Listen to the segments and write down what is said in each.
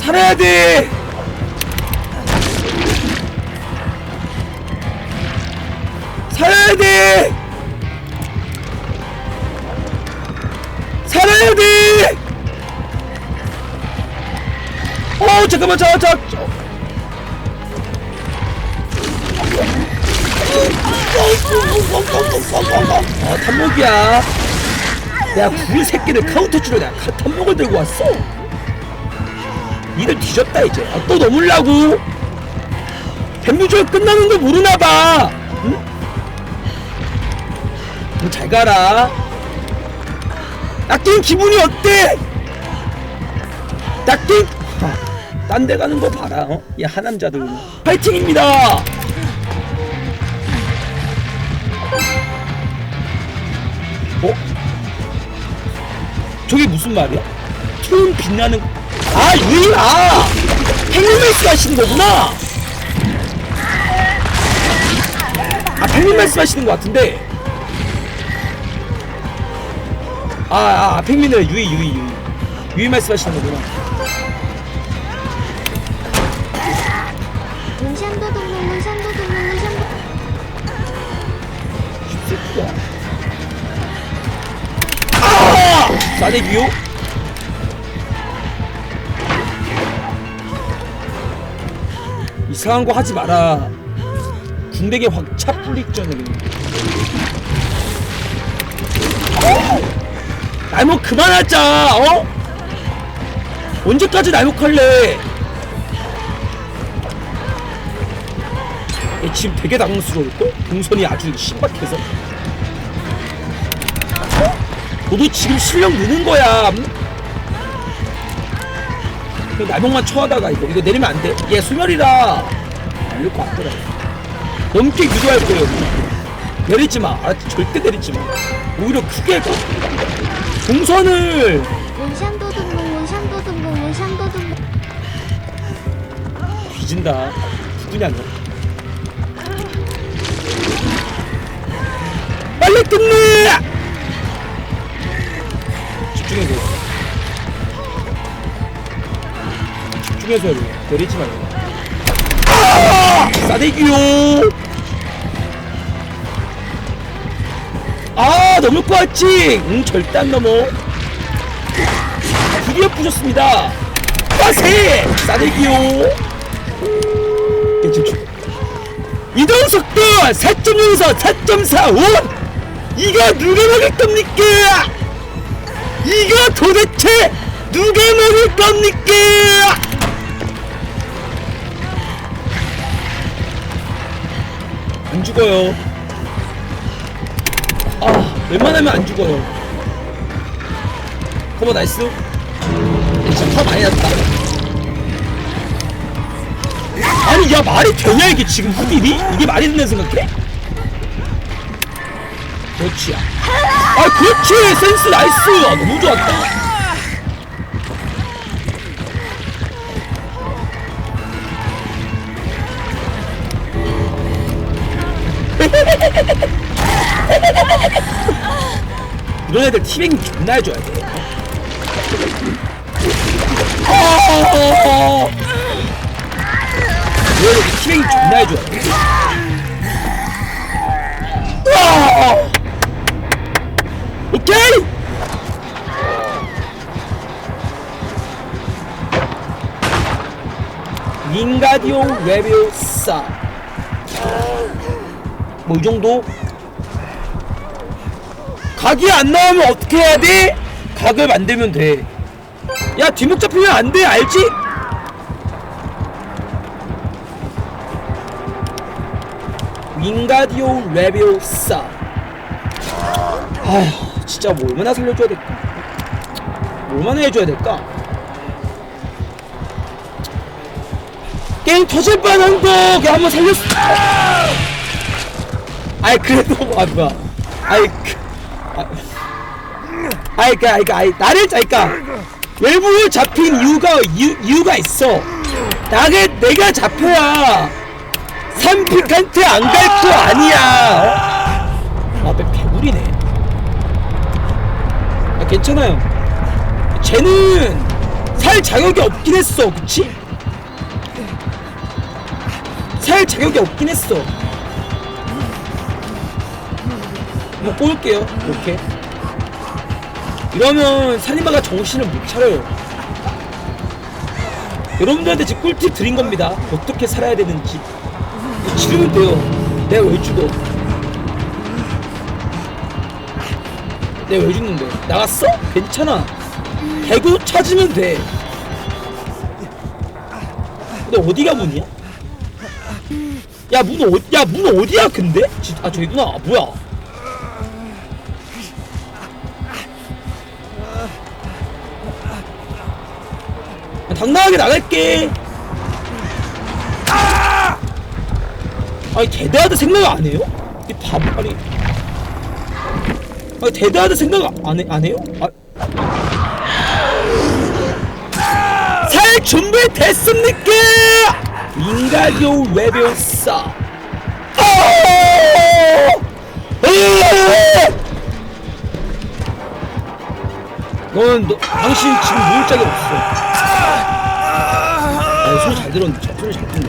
살아야 돼 살아야 돼 살아야 돼 어, 잠깐만, 자, 자. 저. 아, 탐목이야. 내가 구리 새끼를 카운터 주려 내가 카- 탐목을 들고 왔어. 니들 뒤졌다 이제. 아, 또 넘으려고? 뱀무절 끝나는 걸 모르나 봐. 응? 너잘 가라. 낚인 기분이 어때? 낚인 딴데 가는 거 봐라. 어? 이 하남자들. 파이팅입니다. 어? 저게 무슨 말이야? 투운 빛나는 아 유인 아! pen님 말씀하시는 거구나! 아 pen님 말씀하시는 것 같은데. 아아 아, pen님은 유이 유이 유이. 유이 말씀하시는 거구나. 아! 싸대기요 이상한 거 하지 마라 군대게 확차 뿌리기 전에 날목 그만하자 어? 언제까지 날목할래 얘 지금 되게 당황스러울걸? 동선이 아주 신박해서 너도 지금 실력 느는 거야 음? 그 날목만 쳐하다가 이거 이거 내리면 안 돼. 얘 소멸이라. 날릴 것 같더라 넘게 유도할 거예요. 내리지 마. 알았지 절대 내리지 마. 오히려 크게 가 동선을. 문산도 동문 문산도 동문 문산도 동문 뒤진다. 누구냐 너 빨리 끝내! 집중해서 해야 돼 내리지 말고 아! 싸대기요 아것 같지? 응 절대 안 넘어 드디어 부셨습니다 빠세 싸대기요? 이동 속도 4.6에서 4.45 이거 누가 먹을 겁니까? 이거 도대체 누가 먹을 겁니까? 안 죽어요. 아, 웬만하면 안 죽어요. 커버 나이스. 진짜 파 많이 났다. 아니 야 말이 되냐 이게 지금 후딜이? 이게 말이 된다 생각해? 그렇지 아 그렇지 센스 나이스 아, 너무 좋았다 이런 애들 티뱅 존나 해줘야 돼 어! 왜 이렇게 티뱅이 존나 해줘야 돼? 오케이! 윙가디오 레비오사 뭐이 정도? 각이 안 나오면 어떻게 해야 돼? 각을 만들면 돼. 야 뒷목 잡히면 안 돼, 알지? 윙가디오 레비오사 아휴 진짜 뭐 얼마나 살려줘야 될까 뭐 얼마나 해줘야 될까 게임 터질 뻔한 거 그냥 한번 살렸어 아이 그래도 아 뭐야 아이 그, 아, 아이 그 아이 그 아이 나를 자니까 외부 잡힌 이유가 이유, 이유가 있어 나게 내가 잡혀야 삼픽한테 안 갈 거 아니야. 어? 앞에 배구리네. 아, 괜찮아요. 쟤는 살 자격이 없긴 했어 그치? 살 자격이 없긴 했어 한번 꼬을게요 이렇게 이러면 살인마가 정신을 못 차려요. 여러분들한테 지금 꿀팁 드린 겁니다. 어떻게 살아야 되는지. 지르면 돼요. 내가 왜 죽어? 내가 왜 죽는데? 나갔어? 괜찮아. 개구 찾으면 돼. 근데 어디가 문이야? 야 문 어디 야문 어디야 근데? 지- 아 저기구나 아, 뭐야 당당하게 나갈게 아! 아니 대대하다 생각 안 해요? 이 바보 아니 아니 대대하다 생각 안, 해, 안 해요? 아. 살 준비됐습니까? 인가요 레벨사 어! 넌 너, 당신 지금 누울 짝이 없어 아 소리 잘 들었는데 저- 소리 잘 듣네.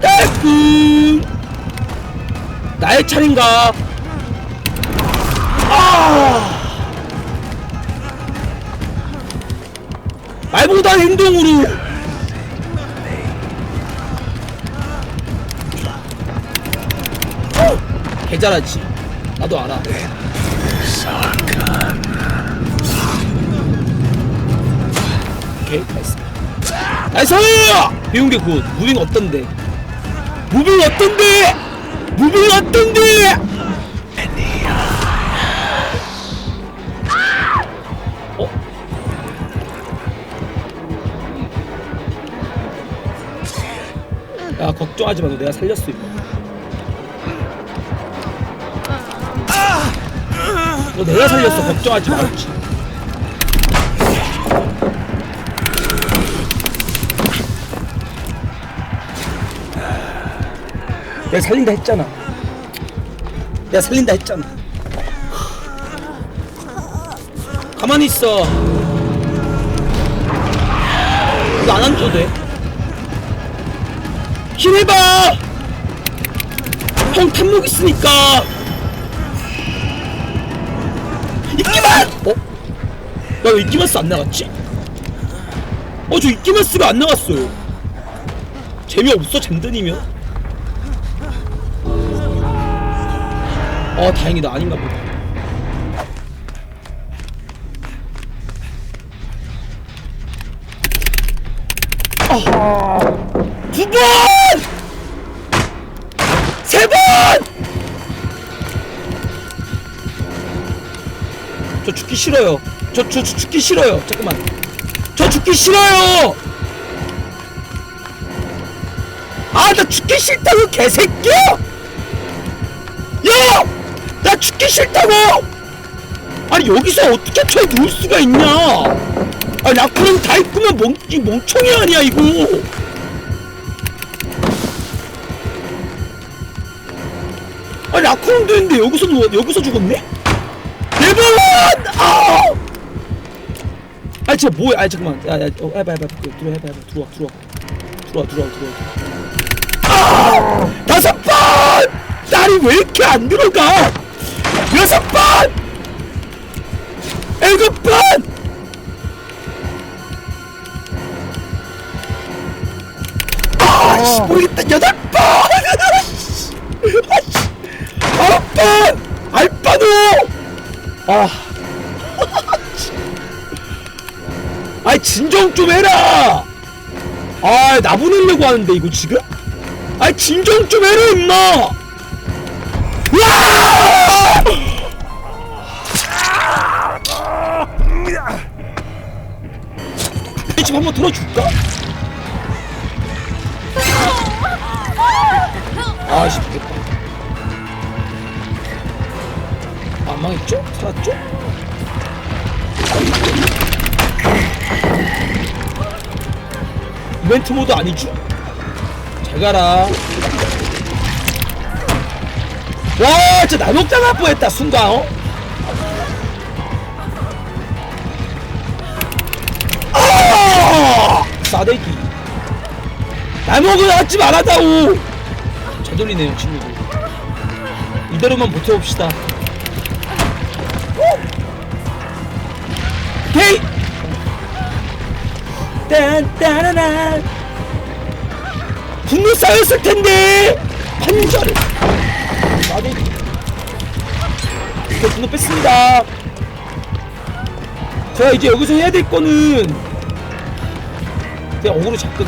깔끔 나의 차례인가? 아! 말보다 행동으로! 어, 개 잘하지. 나도 알아 오케이 나이스 나이스 배운 게굿 무빙 어떤데 무빙 어떤데 무빙 어떤데 어? 야 걱정하지 마. 너 내가 살렸어 이거. 너 내가 살렸어. 걱정하지 마. 내가 살린다 했잖아. 내가 살린다 했잖아. 가만히 있어. 이거 안 앉아도 돼. 힘내봐! 형 탐욕 있으니까! 이끼만! 어? 나왜 이끼만스 안 나갔지? 어, 저 이끼만스가 안 나갔어요. 재미없어, 잼든이면? 어, 다행이다. 아닌가 보다. 두 번! 세 번! 저 죽기 싫어요. 저, 저, 저 죽기 싫어요. 잠깐만. 저 죽기 싫어요! 아, 나 죽기 싫다고, 개새끼야! 야! 나 죽기 싫다고! 아니, 여기서 어떻게 쳐 누울 수가 있냐! 아, 라쿠랑 다 입구면 멍, 이 멍청이 아니야, 이거! 아 라쿠랑도 했는데 여기서 누워 여기서 죽었네? 네번! 아! 아 진짜 뭐야? 아 잠깐만. 야야 어, 해봐 해봐 들어와 해봐 해봐 들어와 들어와 들어와 들어와 들어와. 아! 다섯 번! 딸이 왜 이렇게 안 들어가? 여섯 번! 일곱 번! 아씨 모르겠다 여덟 번! 아씨 아홉 번! 알바노! 아. 아이 진정 좀 해라! 아 나보내려고 하는데 이거 지금? 아이 진정 좀 해라 임마! 아씨 안 망했죠? 살았죠? 이벤트 모드 아니죠? 잘 가라 와 진짜 나욕당할 뻔했다 순간 어? 아! 싸대기 나욕을 하지 말아다오 잘 돌리네요 친구들. 이대로만 버텨봅시다. 오케이! 딴따라란 분노 쌓였을 텐데! 판자를. 싸대기 이렇게 분노 뺐습니다. 제가 이제 여기서 해야 될 거는 그냥 어그로 거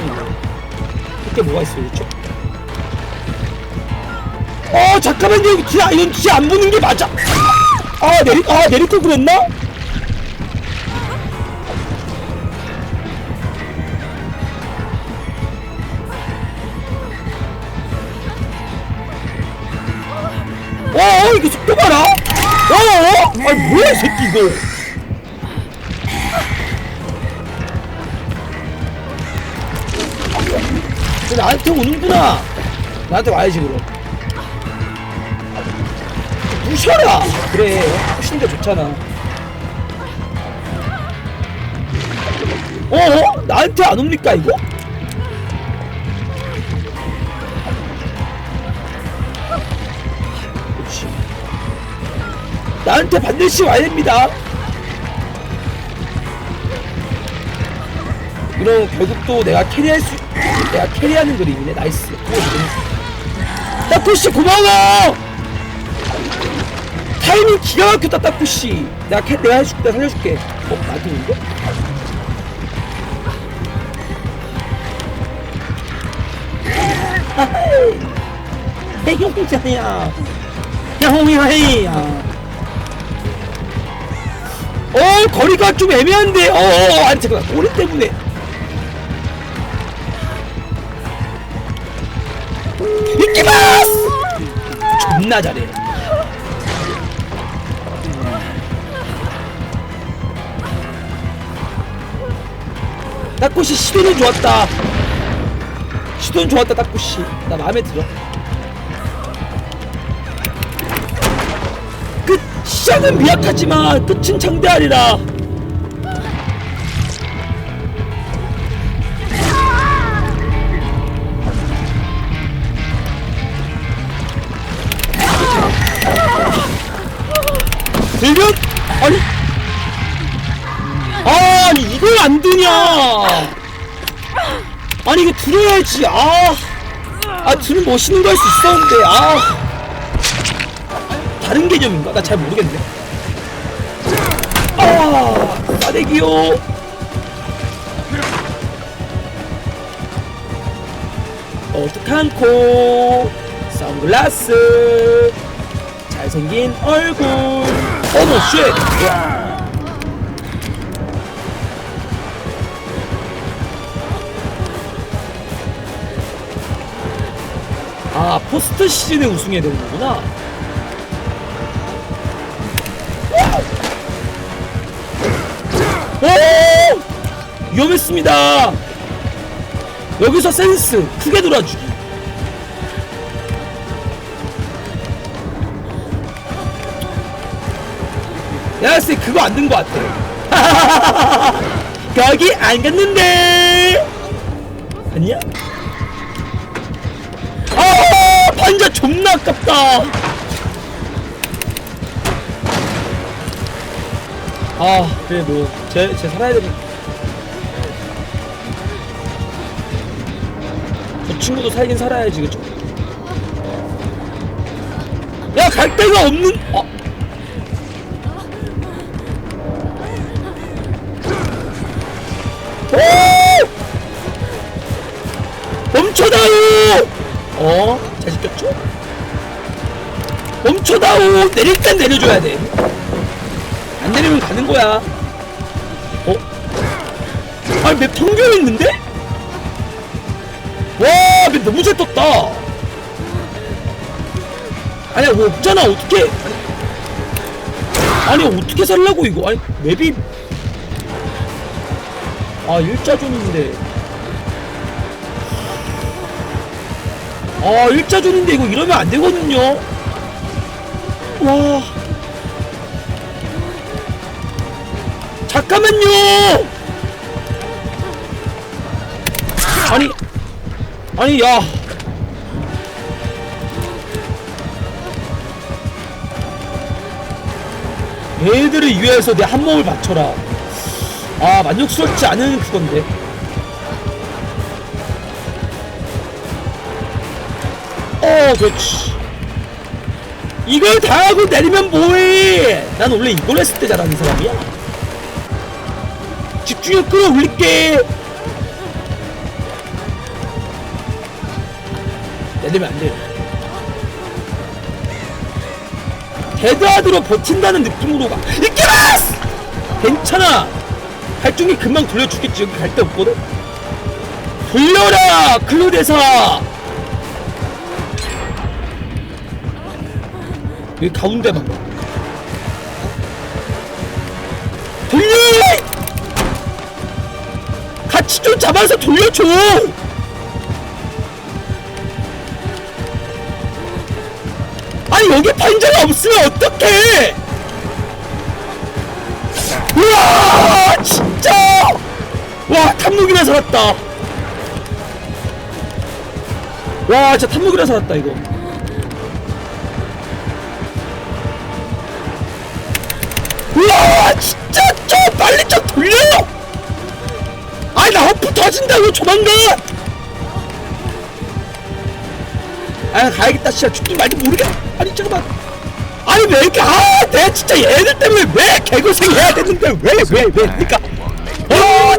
그게 뭐가 있어요 그렇죠? 어 잠깐만요. 여기 뒤에 이건 뒤에 안 보는 게 맞아. 아 내리 아걸 그랬나? 어, 어 이거 속도 봐라. 어, 어? 아니 뭐야 이 새끼 이거. 너 나한테 오는구나. 나한테 와야지 그럼 부셔라 그래. 부시는 게 좋잖아 어? 나한테 안 옵니까 이거? 그렇지 나한테 반드시 와야 됩니다. 이런 결국 또 내가 캐리할 수 내가 캐리하는 그림이네. 나이스. 따쿠씨 고마워 타이밍 기가 막혔다 따쿠씨. 내가 캐 내가 해줄게 내가 살려줄게. 어 나한테 오는 거? 해용자야 야홍이야. 어 거리가 좀 애매한데. 어 아니 잠깐 꼬리 때문에. 이끼마스! 존나 잘해 딱꼬시 시도는 좋았다. 시도는 좋았다 딱꼬시. 나 마음에 들어. 끝. 시작은 미약하지만 끝은 창대하리라 아니 이거 들어야지. 아, 아 들으면 멋있는 거 할 수 있었는데 아! 다른 개념인가? 나 잘 모르겠네. 아! 싸대기요! 어떡한 코 선글라스! 잘생긴 얼굴! 어머 쉣 아 포스트 시즌에 우승해야 되는 거구나 오 위험했습니다 여기서 센스 크게 돌아주기 야, 쎄 그거 안든거 같아. 거기 안 갔는데. 아니야? 아, 반자 존나 아깝다. 아, 그래 뭐, 제, 제 살아야 되는. 저 친구도 살긴 살아야지, 그쵸? 야, 갈 데가 없는. 어. 시켰죠? 멈춰다오! 내릴 땐 내려줘야 돼. 안 내리면 가는 거야. 어? 아니, 맵 평균했는데? 와, 맵 너무 잘 떴다. 아니야, 뭐 없잖아, 어떻게. 아니, 어떻게 살라고, 이거. 아니, 맵이 아 일자존인데 아 일자존인데 이거 이러면 안 되거든요. 와. 잠깐만요! 아니 아니 야. 얘들을 위해서 내 한 몸을 바쳐라. 아 만족스럽지 않은 그건데 어 그렇지. 이걸 다 하고 내리면 뭐해? 난 원래 이걸 했을 때 잘하는 사람이야. 집중력 끌어올릴게. 내리면 안 돼요 데드하드로 버틴다는 느낌으로 가. 이끼라스! 괜찮아. 활중이 금방 돌려주겠지 여기 갈 데 없거든. 돌려라 클로데사 여기 가운데만 돌려! 같이 좀 잡아서 돌려줘! 아니 여기 판자가 없으면 어떡해! 우와! 진짜! 와 탐욕이나 살았다. 와 진짜 탐욕이나 살았다 이거 우와 진짜 좀 빨리 좀 돌려 아니 나 허프 터진다고 조만간! 아 가야겠다 진짜. 죽든 말든 모르겠 아니 잠깐만. 아니 왜 이렇게 아 내가 진짜 얘들 때문에 왜 개고생 해야 되는데 왜왜왜 그니까. 아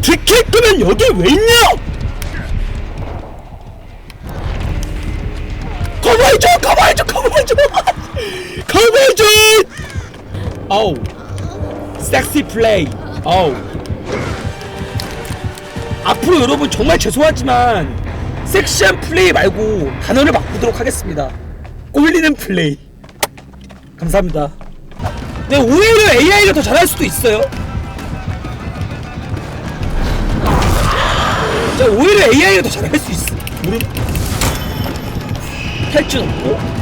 디켓 끄면 여기 왜 있냐? 커버해줘 커버해줘 커버해줘 커버해줘 아우 섹시 플레이 아우 앞으로 여러분 정말 죄송하지만 섹시한 플레이 말고 단어를 바꾸도록 하겠습니다. 꼴리는 플레이. 감사합니다. 네, 오히려 AI가 더 잘할 수도 있어요. 자, 오히려 AI가 더 잘할 수 있어. 모름. 탈진 없고.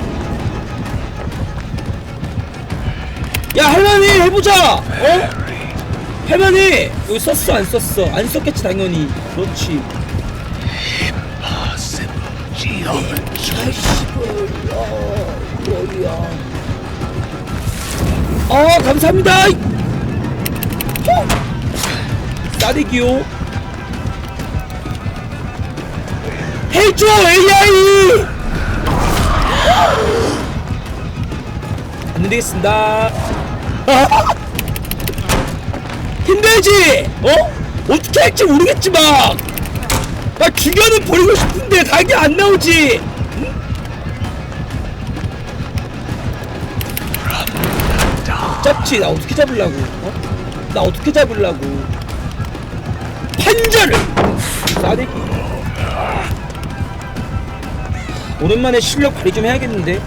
야, 할머니 해보자. 어? 할머니 여기 썼어 안 썼어? 안 썼겠지 당연히. 그렇지. 아 감사합니다 호! 싸대기요 해줘 AI 안 되겠습니다 힘들지? 어? 어떻게 할지 모르겠지만. 나 주변은 버리고 싶은데 각이 안 나오지. 잡지. 나 어떻게 잡으려고? 어? 나 어떻게 잡으려고? 판자를 싸대기. 오랜만에 실력 발휘 좀 해야겠는데?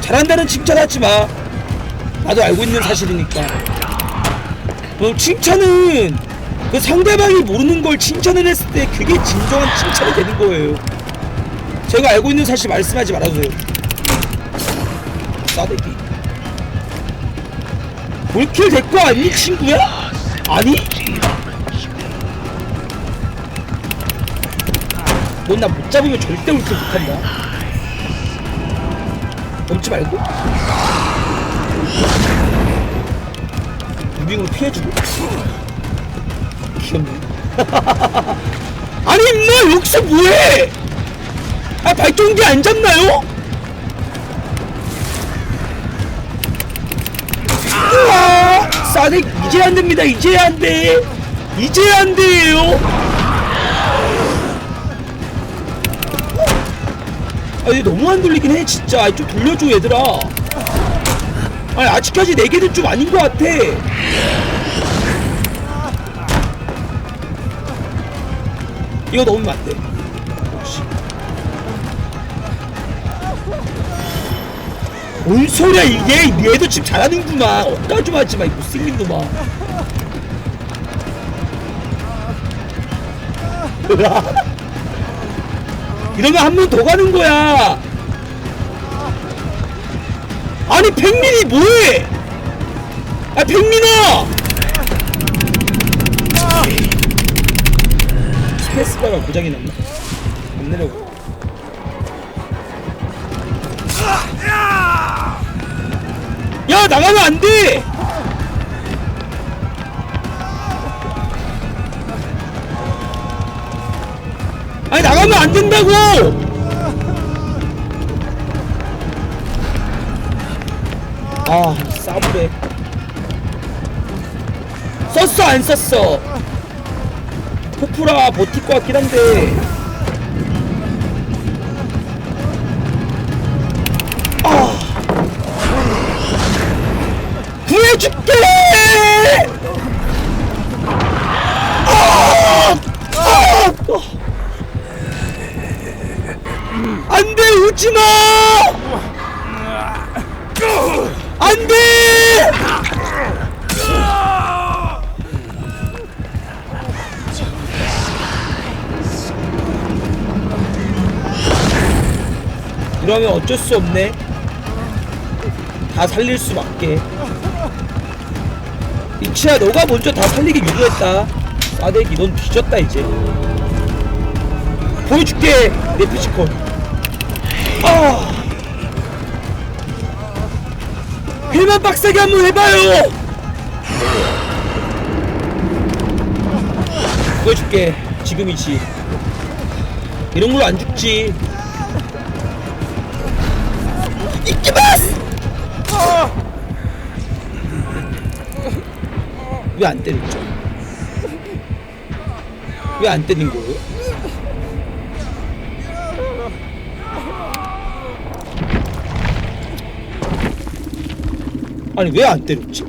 잘한다는 칭찬하지 마 나도 알고 있는 사실이니까. 어, 칭찬은 그 상대방이 모르는 걸 칭찬을 했을 때 그게 진정한 칭찬이 되는 거예요. 제가 알고 있는 사실 말씀하지 말아주세요. 싸대기. 올킬 될거 아니 친구야? 아니? 넌 나 못 잡으면 절대 올킬 못한다. 넘지 말고 무빙으로 피해주고? 귀엽네. 아니 임마 여기서 뭐해? 아 발전기 안 잡나요? 우와! 싸넥 이제 안 됩니다 이제 안돼. 이제 안 돼요. 아 이거 너무 안 돌리긴 해 진짜. 아니, 좀 돌려줘 얘들아 아니 아직까지 네 개는 좀 아닌 것 같아. 이거 넣으면 안돼. 역시. 뭔 소리야 이게? 얘도 지금 잘하는구만 억까 좀 하지마 이 못생긴 놈아. 이러면 한 번 더 가는 거야 아니 백민이 뭐해 아 백민아 쓰다가 고장이 났나? 안 내려고. 야 나가면 안 돼! 아니 나가면 안 된다고! 아. 싸부래 썼어 안 썼어? 포프라 버틸 것 같긴 한데 어쩔 수 없네. 다 살릴 수밖에. 이치야 너가 먼저 다 살리게 유도했다. 싸대기 넌 뒤졌다 이제. 보여줄게 내 피지컬. 아. 힐만 빡세게 한번 해봐요! 보여줄게 지금이지. 이런 걸로 안 죽지 이끼마스 왜안 때렸죠? 왜 안 때린 거예요? 아니 왜 안 때렸지?